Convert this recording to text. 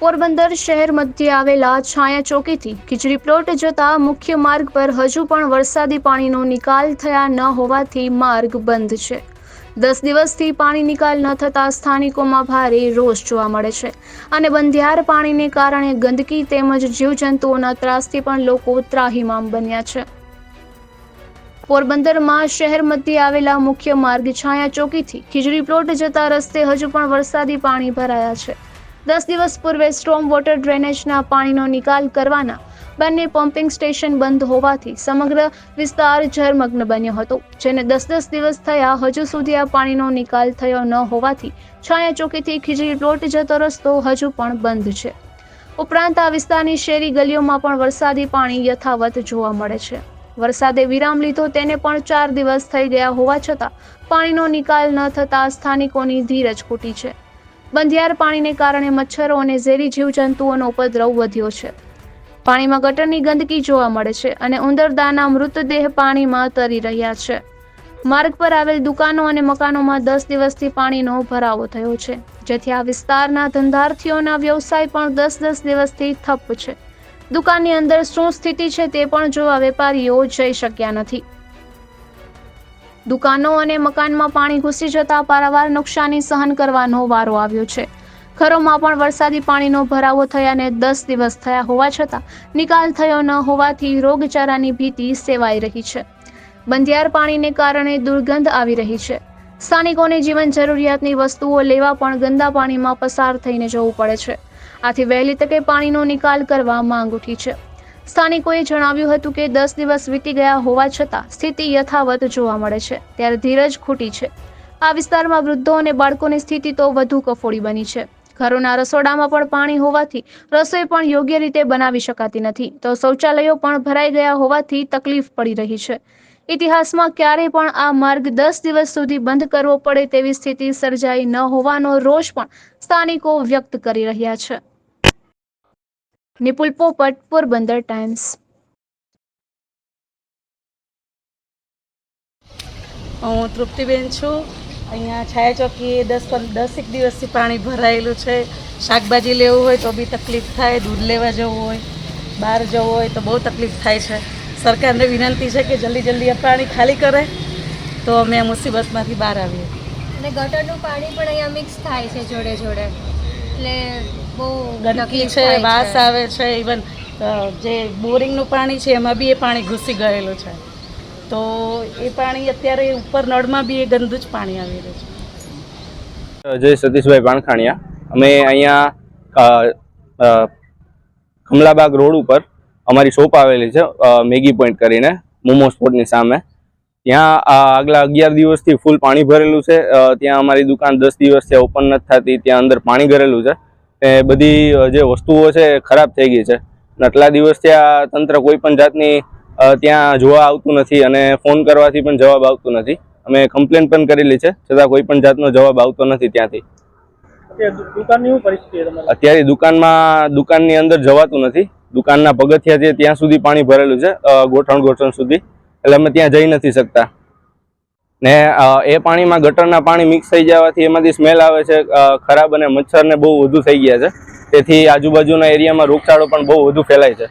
પોરબંદર શહેર મધ્યે આવેલા છાયા ચોકીથી ખીચડી પ્લોટ જતા મુખ્ય માર્ગ પર હજુ પણ વરસાદી પાણીનો નિકાલ થયા ન હોવાથી માર્ગ બંધ છે. દસ દિવસથી પાણી નિકાલ ન થતાં સ્થાનિકોમાં ભારે રોષ જોવા મળે છે. અને બંધિયાર પાણીને કારણે ગંદકી તેમજ જીવજંતુઓના ત્રાસથી પણ લોકો ત્રાહિમામ બન્યા છે. પોરબંદરમાં શહેર મધ્યે આવેલા મુખ્ય માર્ગ છાયા ચોકીથી ખીજડી પ્લોટ જતા રસ્તે હજુ પણ વરસાદી પાણી ભરાયા છે. દસ દિવસ પૂર્વે સ્ટ્રોમ વોટર ડ્રેનેજના પાણીનો નિકાલ કરવાના બંને પમ્પિંગ સ્ટેશન બંધ હોવાથી સમગ્ર વિસ્તાર જળમગ્ન બન્યો હતો, જેને દસ દસ દિવસ થયા હજુ સુધી આ પાણીનો નિકાલ થયો ન હોવાથી છાયા ચોકીથી ખીજડી પ્લોટ જતો રસ્તો હજુ પણ બંધ છે. ઉપરાંત આ વિસ્તારની શેરી ગલીઓમાં પણ વરસાદી પાણી યથાવત જોવા મળે છે. વરસાદે વિરામ લીધો તેને પણ ચાર દિવસ થઈ ગયા હોવા છતાં પાણીનો નિકાલ ન થતાં સ્થાનિકોની ધીરજ ખૂટી છે. બંધિયાર પાણીને કારણે મચ્છરો અને ઝેરી જીવજંતુઓનો ઉપદ્રવ વધ્યો છે. પાણીમાં ગટરની ગંદકી જોવા મળે છે અને ઉંદરદાના મૃતદેહ પાણીમાં તરી રહ્યા છે. માર્ગ પર આવેલ દુકાનો અને મકાનોમાં દસ દિવસથી પાણીનો ભરાવો થયો છે. જેથી આ વિસ્તારના ધંધાર્થીઓના વ્યવસાય પણ દસ દસ દિવસથી ઠપ છે. દુકાનની અંદર શું સ્થિતિ છે તે પણ જોવા વેપારીઓ જઈ શક્યા નથી. દુકાનો અને મકાનમાં પાણી ઘૂસી જતા પારાવાર નુકસાની સહન કરવાનો વારો આવ્યો છે. ઘરોમાં પણ વરસાદી પાણીનો ભરાવો થયાને દસ દિવસ થયા હોવા છતાં નિકાલ થયો ન હોવાથી રોગચાળાની ભીતિ સેવાઈ રહી છે. બંધિયાર પાણીને કારણે દુર્ગંધ આવી રહી છે. સ્થાનિકોને જીવન જરૂરિયાતની વસ્તુઓ લેવા પણ ગંદા પાણીમાં પસાર થઈને જવું પડે છે. આથી વહેલી તકે પાણીનો નિકાલ કરવા માંગ ઉઠી છે. સ્થાનિકોએ જણાવ્યું હતું કે દસ દિવસ વીતી ગયા હોવા છતાં સ્થિતિ યથાવત જોવા મળે છે. ત્યારે ધીરજ ખૂટી છે. આ વિસ્તારમાં વૃદ્ધો અને બાળકોની સ્થિતિ તો વધુ કફોડી બની છે. ઘરોના રસોડામાં પણ પાણી હોવાથી રસોઈ પણ યોગ્ય રીતે બનાવી શકાતી નથી. તો શૌચાલયો પણ ભરાઈ ગયા હોવાથી તકલીફ પડી રહી છે. ઇતિહાસમાં ક્યારેય પણ આ માર્ગ દસ દિવસ સુધી બંધ કરવો પડે તેવી સ્થિતિ સર્જાઈ ન હોવાનો રોષ પણ સ્થાનિકો વ્યક્ત કરી રહ્યા છે. નિપુલ પોપટ પોરબંદર ટાઈમ્સ હું તૃપ્તિબેન છું. અહીંયા છાયા ચોકીએ દસ દસેક દિવસથી પાણી ભરાયેલું છે. શાકભાજી લેવું હોય તો બી તકલીફ થાય દૂધ લેવા જવું હોય બહાર જવું હોય તો બહુ તકલીફ થાય છે. સરકારને વિનંતી છે કે જલ્દી જલ્દી આ પાણી ખાલી કરે તો અમે આ મુસીબતમાંથી બહાર આવીએ. અને ગટરનું પાણી પણ અહીંયા મિક્સ થાય છે જોડે જોડે. એટલે બહુ ગંદકી છે વાસ આવે છે ઇવન જે બોરિંગનું પાણી છે એમાં બી એ પાણી ઘૂસી ગયેલું છે. તો એ પાણી અત્યારે ઉપર નળમાં બી એ ગંદુ જ પાણી આવી રહ્યું છે. જય સતીશભાઈ પાણખાણિયા અમે અહીંયા કમલાબાગ રોડ ઉપર અમારી શોપ આવેલી છે મેગી પોઈન્ટ કરીને મોમો સ્પોટની સામે. ત્યાં આ આગલા અગિયાર દિવસથી ફૂલ પાણી ભરેલું છે ત્યાં અમારી દુકાન દસ દિવસથી ઓપન નથી થતી ત્યાં અંદર પાણી ભરેલું છે. એ બધી જે વસ્તુઓ છે ખરાબ થઈ ગઈ છે. આટલા દિવસથી આ તંત્ર કોઈ પણ જાતની ત્યાં જોવા આવતું નથી અને ફોન કરવાથી પણ જવાબ આવતું નથી. અમે કમ્પ્લેન પણ કરેલી છે, છતાં કોઈ પણ જાતનો જવાબ આવતો નથી ત્યાંથી. અત્યારે દુકાનમાં, દુકાનની અંદર જવાતું નથી. દુકાનના પગથિયા છે ત્યાં સુધી પાણી ભરેલું છે ગોઠણ ગોઠણ સુધી. એટલે અમે ત્યાં જઈ નથી શકતા. ને એ પાણીમાં ગટરના પાણી મિક્સ થઈ જવાથી એમાંથી સ્મેલ આવે છે ખરાબ અને મચ્છરને બહુ વધુ થઈ ગયા છે. તેથી આજુબાજુના એરિયામાં રોગચાળો પણ બહુ વધુ ફેલાય છે.